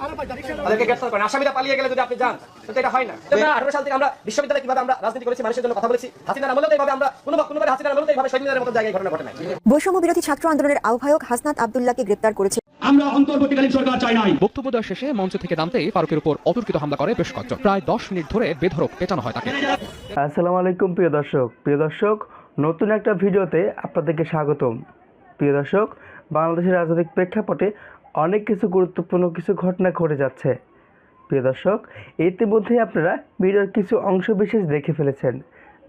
তাদেরকে গ্রেফতার করেন। আসামিরা পালিয়ে গেলে যদি আপনি যান তো এটা হয় না। আঠারো সাল থেকে আমরা বিশ্ববিদ্যালয়ে কীভাবে আমরা রাজনীতি করেছি মানুষের জন্য কথা বলেছি হাসিনার আমলেও এইভাবে আমরা কোনো কোনোবার হাসিনার আমলেও এইভাবে শহীদ মতো জায়গায় ঘটনা ঘটে নাই। বৈষম্য বিরোধী ছাত্র আন্দোলনের আহ্বায়ক হাসনাত আবদুল্লাহকে গ্রেপ্তার করেছে। আমরা অন্তর্বর্তীকালীন সরকার চাই নাই। বক্তব্য দেওয়া শেষে মঞ্চ থেকে নামতেই ফারুকের উপর অতর্কিত হামলা করে বেশ কয়েকজন। প্রায় দশ মিনিট ধরে বেধরক পেটানো হয় তাকে। আসসালামু আলাইকুম প্রিয় দর্শক। প্রিয় দর্শক নতুন একটা ভিডিওতে আপনাদেরকে স্বাগতম। প্রিয় দর্শক বাংলাদেশের রাজনৈতিক প্রেক্ষাপটে অনেক কিছু গুরুত্বপূর্ণ কিছু ঘটনা ঘটে যাচ্ছে। প্রিয় দর্শক, ইতিমধ্যেই আপনারা ভিডিওর কিছু অংশ বিশেষ দেখে ফেলেছেন।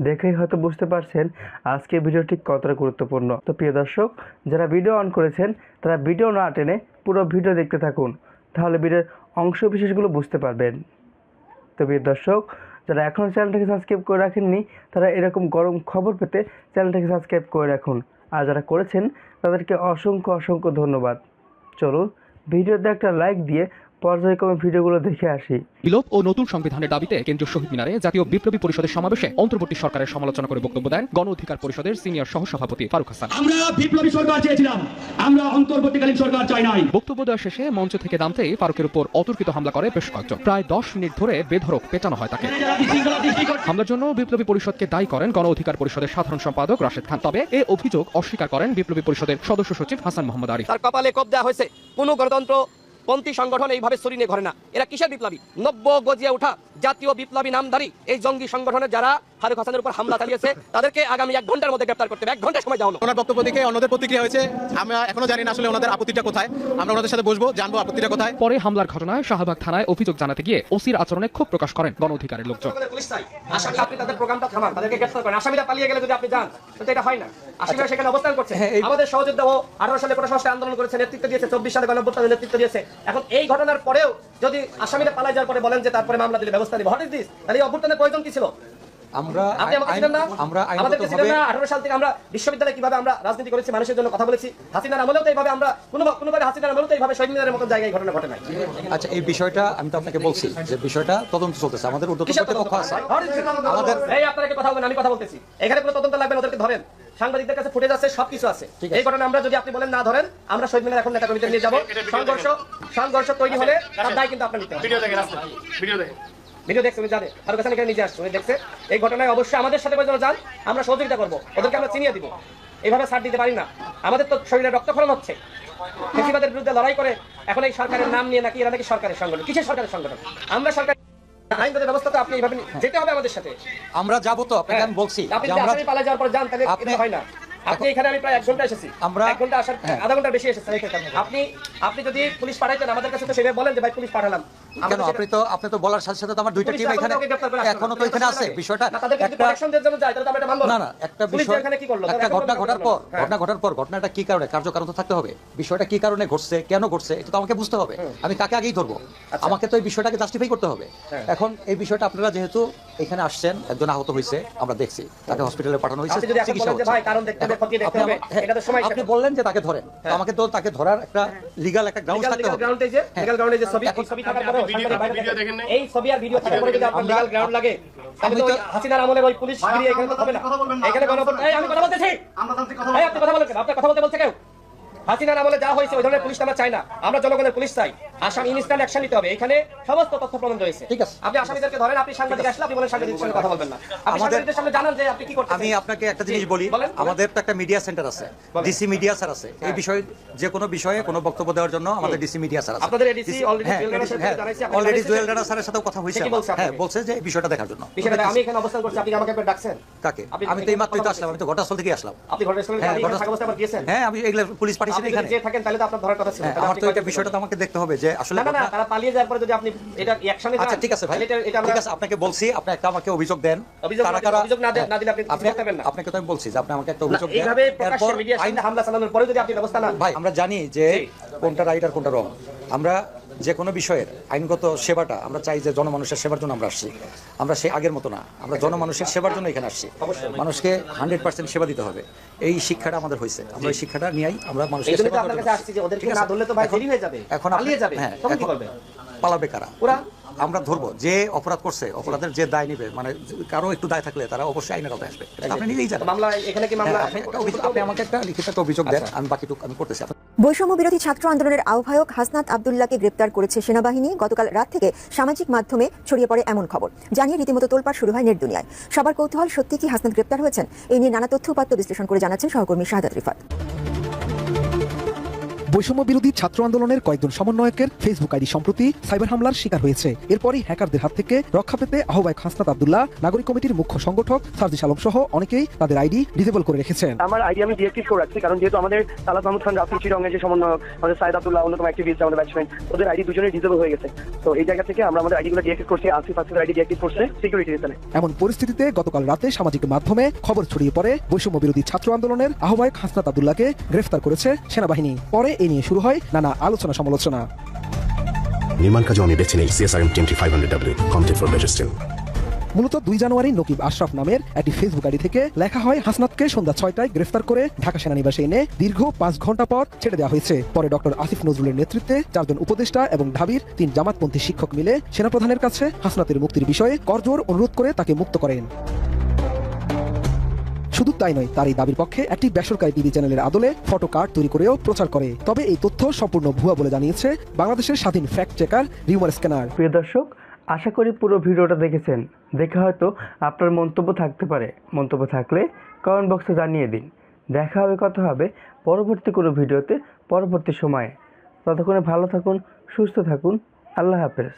দেখেই হয়তো বুঝতে পারছেন আজকে ভিডিওটি কতটা গুরুত্বপূর্ণ। তো প্রিয় দর্শক, যারা ভিডিও অন করেছেন, তারা ভিডিও না টেনে পুরো ভিডিও দেখতে থাকুন। তাহলে ভিডিওর অংশ বিশেষগুলো বুঝতে পারবেন। তো প্রিয় দর্শক, যারা এখনও চ্যানেলটাকে সাবস্ক্রাইব করে রাখেননি, তারা এরকম গরম খবর পেতে চ্যানেলটাকে সাবস্ক্রাইব করে রাখুন। আর যারা করেছেন, তাদেরকে অসংখ্য অসংখ্য ধন্যবাদ। চলুন ভিডিওতে একটা লাইক দিয়ে পর্যায়ক্রমে ভিডিওগুলো দেখে আসি। বিলোপ ও নতুন সংবিধানের দাবিতে কেন্দ্রীয় শহীদ মিনারে জাতীয় বিপ্লবী পরিষদের সমাবেশে অন্তর্বর্তী সরকারের সমালোচনা করে বক্তব্য দেন গণ অধিকার পরিষদের সিনিয়র সহসভাপতি ফারুক হাসান। আমরা বিপ্লবী সরকার চেয়েছিলাম। আমরা অন্তর্বর্তীকালীন সরকার চাই নাই। বক্তব্য দেওয়া শেষে মঞ্চ থেকে নামতেই ফারুকের উপর অতর্কিত হামলা করে বেশ কয়েকজন। প্রায় দশ মিনিট ধরে বেধরক পেটানো হয় তাকে। হামলার জন্য বিপ্লবী পরিষদকে দায়ী করেন গণ অধিকার পরিষদের সাধারণ সম্পাদক রাশেদ খান। তবে এ অভিযোগ অস্বীকার করেন বিপ্লবী পরিষদের সদস্য সচিব হাসান মোহাম্মদ আরিফ। তার কপালে কোপ দেওয়া হয়েছে। কোনো গণতন্ত্র পন্থী সংগঠন এইভাবে সরিয়ে ঘরে না। এরা কিসের বিপ্লবী? নব্য গজিয়ে ওঠা জাতীয় বিপ্লবী নামধারী এই জঙ্গি সংগঠনের যারা ফারুক হাসানের উপর হামলা চালিয়েছে তাদেরকে আগামী এক ঘণ্টার মধ্যে গ্রেপ্তার করতে হবে। এক ঘণ্টা সময় দেওয়া ওনার বক্তব্য দেখে অন্যদের প্রতিক্রিয়া হয়েছে। আমরা এখনও জানি না আসলে ওনাদের আপত্তিটা কোথায়। আমরা ওনাদের সাথে বসবো জানব আপত্তিটা কোথায়। পরে হামলার ঘটনায় শাহবাগ থানায় অভিযোগ জানাতে গিয়ে ওসির আচরণে ক্ষোভ প্রকাশ করেন গণ অধিকারের লোকজন। আমাদের পুলিশ চাই। আসামি আপনি তাদের প্রোগ্রামটা থামান তাদেরকে গ্রেফতার করেন। আসামিরা পালিয়ে গেলে যদি আপনি যান তো এটা হয় না। আসামিরা সেখানে অবস্থান করছে। আমাদের সহযোদ্ধা ও আঠারো সালে সংস্কার আন্দোলন করেছে নেতৃত্ব দিয়েছে চব্বিশ সালে গণঅভ্যুত্থানের নেতৃত্ব দিয়েছে। এখন এই ঘটনার পরেও যদি আসামিরা পালাই যাওয়ার পরে বলেন যে তারপরে মামলা দিলে ব্যবস্থা নিবে। হোয়াট ইজ দিস তাহলে এই অভ্যুত্থানের প্রয়োজন কি ছিল? আমরা আপনি আমাকে ছিলেন না? আমরা আমাদেরকে ছিলেন না। আঠারো সাল থেকে আমরা বিশ্ববিদ্যালয়ে কীভাবে আমরা রাজনীতি করেছি মানুষের জন্য কথা বলেছি। হাসিনার আমলেও তো এইভাবে আমরা কোনো কোনোবার হাসিনার আমলেও তো এইভাবে শহীদ মিনারের মতো জায়গায় ঘটনা ঘটে নাই। আচ্ছা এই বিষয়টা আমি তো আপনাকে বলছি যে বিষয়টা তদন্ত চলতেছে। আমাদের কর্তৃপক্ষ আছে। আমাদের এই আপনারা কি কথা বলবেন আমি কথা বলতেছি। এখানে কোনো তদন্ত লাগবে না ওদেরকে ধরেন। সাংবাদিকদের কাছে ফুটেজ আছে সবকিছু আছে। এই ঘটনা আমরা যদি আপনি বলেন না ধরেন আমরা শহীদ মিনার এখন নেতা কমিটি নিয়ে যাব। সংঘর্ষ সংঘর্ষ তৈরি হলে তার দায় কিন্তু আপনার নিতে হবে। ভিডিও দেখছে উনি জানে ফারুক হাসান এখানে নিজে আসছে উনি দেখছে। এই ঘটনায় অবশ্যই আমাদের সাথে যেন যান আমরা সহযোগিতা করব। ওদেরকে আমরা চিনিয়ে দিব। এইভাবে ছাড় দিতে পারি না। আমাদের তো শরীরে রক্তক্ষরণ হচ্ছে। ফেসিবাদের বিরুদ্ধে লড়াই করে এখন এই সরকারের নাম নিয়ে নাকি এরা নাকি সরকারের সংগঠন। কিসের সরকারের সংগঠন? আমরা সরকার আইনগত ব্যবস্থা তো আপনি এইভাবে যেতে হবে আমাদের সাথে। আমরা যাব তো আপনাকে আমি বলছি আপনি পালা যাওয়ার পর যান তাহলে এটা হয় না। আপনি এখানে আমি প্রায় এক ঘণ্টা এসেছি। আমরা- এক ঘণ্টা আসার হ্যাঁ। আধা বেশি আপনি আপনি যদি পুলিশ পাঠাইতেন আমাদের কাছে তো সেভাবে বলেন যে ভাই পুলিশ পাঠালাম। কেন আপনি তো আপনি তো বলার সাথে সাথে তো আমার দুইটা টিম এখানে এখনও তো এখানে আছে। বিষয়টা না, না। একটা বিষয়? একটা ঘটনা ঘটার পর হ্যাঁ। ঘটনা ঘটার পর ঘটনাটা কি কারণে? কার্যকারণ তো থাকতে হবে। বিষয়টা কি কারণে ঘটছে? কেন ঘটছে? এটা তো আমাকে বুঝতে হবে। আমি তাকে আগেই ধরবো? আচ্ছা। আমাকে তো এই বিষয়টাকে জাস্টিফাই করতে হবে। এখন এই বিষয়টা আপনারা যেহেতু এখানে আসছেন একজন আহত হয়েছে আমরা দেখছি। তাকে হসপিটালে পাঠানো হয়েছে আপনি হ্যাঁ। বললেন যে তাকে ধরেন। আমাকে তো তাকে ধরার একটা লিগাল একটা গ্রাউন্ড থাকতে হবে। এই ছবি, আর ভিডিও থাকার পরে যদি আপনার লাগে, তাহলে তো হাসিনার আমলের ওই পুলিশ গিয়ে এখানে তো হবে না। এখানে গণঅভ্যুত্থান- আমি কথা বলতেছি। এই, আপনি কথা বলেন আপনার কথা বলতে বলছে কেউ? হাসিনার আমলে যা হয়েছে ওই ধরনের পুলিশ আমরা চাই না আমরা জনগণের পুলিশ চাই আসামি ইনস্ট্যান্ট অ্যাকশন নিতে হবে। এখানে সমস্ত তথ্য প্রমাণ রয়েছে। ঠিক আছে। আপনি আসামিদেরকে ধরেন আপনি সাংবাদিক আসলে আপনি বলেন কথা বলবেন না। আমাদের- সামনে জানান যে আপনি কি করতে আমি আপনাকে একটা জিনিস বলি। আমাদের তো একটা মিডিয়া সেন্টার আছে ডিসি মিডিয়া স্যার আছে। এই বিষয়ে যে কোনো বিষয়ে কোনো বক্তব্য দেওয়ার জন্য আমাদের ডিসি মিডিয়া স্যার আছে। আপনাদের হ্যাঁ, স্যারকে অলরেডি জুয়েল রানা স্যারের সাথেও কথা হয়েছে হ্যাঁ বলছে যে এই বিষয়টা দেখার জন্য। বিষয়টা আমি এখানে অবস্থান করছি আপনি আমাকে একবার ডাকছেন। কাকে? আমি তো এই মাত্রই তো আসলাম আমি তো ঘটনাস্থল থেকে আসলাম। আপনি ঘটনা স্থলে হ্যাঁ, থাকা অবস্থায় আবার গিয়েছেন? হ্যাঁ আমি এগুলো পুলিশ পাঠিয়েছি আপনি এখানে। যে থাকেন তাহলে তো আপনার ধরার কথা ছিল। হ্যাঁ আমার তো এটা বিষয়টা তো আমাকে দেখতে হবে যে আসলে না না তারা পালিয়ে যাওয়ার পরে যদি আপনি এটা অ্যাকশনে আচ্ছা ঠিক আছে ভাই। এটা ঠিক আছে আপনাকে বলছি আপনি একটা আমাকে অভিযোগ দেন। অভিযোগ না হ্যাঁ, না দিলে আপনি না। আপনাকে তো আমি বলছি যে আপনি আমাকে একটা অভিযোগ দেন। এইভাবে প্রকাশ্যে মিডিয়ার সামনে হামলা চালানোর পরে যদি আপনি ব্যবস্থা না ভাই আমরা জানি যে কোনটা রাইট আর কোনটা রং। আমরা যে কোনো বিষয়ের আইনগত সেবাটা আমরা চাই যে জনমানুষের সেবার জন্য আমরা আসছি। আমরা সেই আগের মতো না আমরা জনমানুষের সেবার জন্য এখানে আসছি। মানুষকে হান্ড্রেড পার্সেন্ট সেবা দিতে হবে। এই শিক্ষাটা আমাদের হয়েছে। আমরা এই শিক্ষাটা নিয়েই আমরা মানুষকে সেবা এখন- হয়ে পালাবে কারা? ওরা? আমরা ধরবো যে অপরাধ করছে অপরাধের যে দায় নিবে মানে কারও একটু দায় থাকলে তারা অবশ্যই আইনের আওতায় আসবে। আপনি নিজেই জানেন। মামলা এখানে কি মামলা হ্যাঁ, আপনি আপনি আমাকে একটা লিখিত একটা অভিযোগ দেন আমি বাকিটুকু আমি করতেছি। বৈষম্য বিরোধী ছাত্র আন্দোলনের আহ্বায়ক হাসনাত আবদুল্লাহকে গ্রেপ্তার করেছে সেনাবাহিনী। গতকাল রাত থেকে সামাজিক মাধ্যমে ছড়িয়ে পড়ে এমন খবর। জানিয়ে রীতিমতো তোলপাড় শুরু হয় নেট দুনিয়ায়। সবার কৌতূহল সত্যি কি হাসনাত গ্রেপ্তার হয়েছেন? এই নিয়ে নানা তথ্য উপাত্ত বিশ্লেষণ করে জানাচ্ছেন সহকর্মী শাহাদাত রিফাত। বৈষম্য বিরোধী ছাত্র আন্দোলনের কয়েকজন সমন্বয়কের ফেসবুক আইডি সম্প্রতি সাইবার হামলার শিকার হয়েছে। এরপরই হ্যাকারদের হাত থেকে রক্ষা পেতে আহ্বায়ক হাসনাত আবদুল্লাহ নাগরিক কমিটির মুখ্য সংগঠক সার্জিস আলম সহ অনেকেই তাদের আইডি ডিসেবল করে রেখেছেন। আমার আইডি আমি ডিএক্টিভ করে রাখছি কারণ যেহেতু আমাদের সালাদ মাহমুদ খান রাফি চিরঙ্গের যে সমন্বয়ক আমাদের সাইদ আব্দুল্লাহ অন্যতম অ্যাক্টিভিস্ট আমাদের ব্যাটসম্যান ওদের আইডি দুজনের ডিসেবল হয়ে গেছে। তো এই জায়গা থেকে আমরা আমাদের আইডিগুলো ডিএক্টিভ করছি আসিফ আসিফের আইডি ডিএক্টিভ করছে সিকিউরিটি রিজনে এমন পরিস্থিতিতে গতকাল রাতে সামাজিক মাধ্যমে খবর ছড়িয়ে পড়ে বৈষম্য বিরোধী ছাত্র আন্দোলনের আহ্বায়ক হাসনাত আবদুল্লাহকে গ্রেফতার করেছে সেনাবাহিনী। পরে এ নিয়ে শুরু হয় নানা আলোচনা সমালোচনা। নির্মাণ কাজও আমি বেছে নেই CSRM twenty five hundred W complete for better still মূলত দুই জানুয়ারি নকিব আশরাফ নামের একটি ফেসবুক আইডি থেকে লেখা হয় হাসনাতকে সন্ধ্যা ছয়টায় গ্রেফতার করে ঢাকা সেনানিবাসে এনে দীর্ঘ পাঁচ ঘণ্টা পর ছেড়ে দেওয়া হয়েছে। পরে ডক্টর আসিফ নজরুলের নেতৃত্বে চারজন উপদেষ্টা এবং ঢাবির তিন জামাতপন্থী শিক্ষক মিলে সেনাপ্রধানের কাছে হাসনাতের মুক্তির বিষয়ে করজোর অনুরোধ করে তাকে মুক্ত করেন। শুধু তাই নয়, তার এই দাবির পক্ষে একটি বেসরকারি টিভি চ্যানেলের আদলে ফটো কার্ড তৈরি করেও প্রচার করে। তবে এই তথ্য সম্পূর্ণ ভুয়া বলে জানিয়েছে বাংলাদেশের স্বাধীন ফ্যাক্ট চেকার রিউমার স্ক্যানার। প্রিয় দর্শক, আশা করি পুরো ভিডিওটা দেখেছেন। দেখে হয়তো আপনার মন্তব্য থাকতে পারে। মন্তব্য থাকলে কমেন্ট বক্সে জানিয়ে দিন। দেখা হবে, কথা হবে পরবর্তী কোনো ভিডিওতে, পরবর্তী সময়ে। ততক্ষণে ভালো থাকুন, সুস্থ থাকুন। আল্লাহ হাফেজ।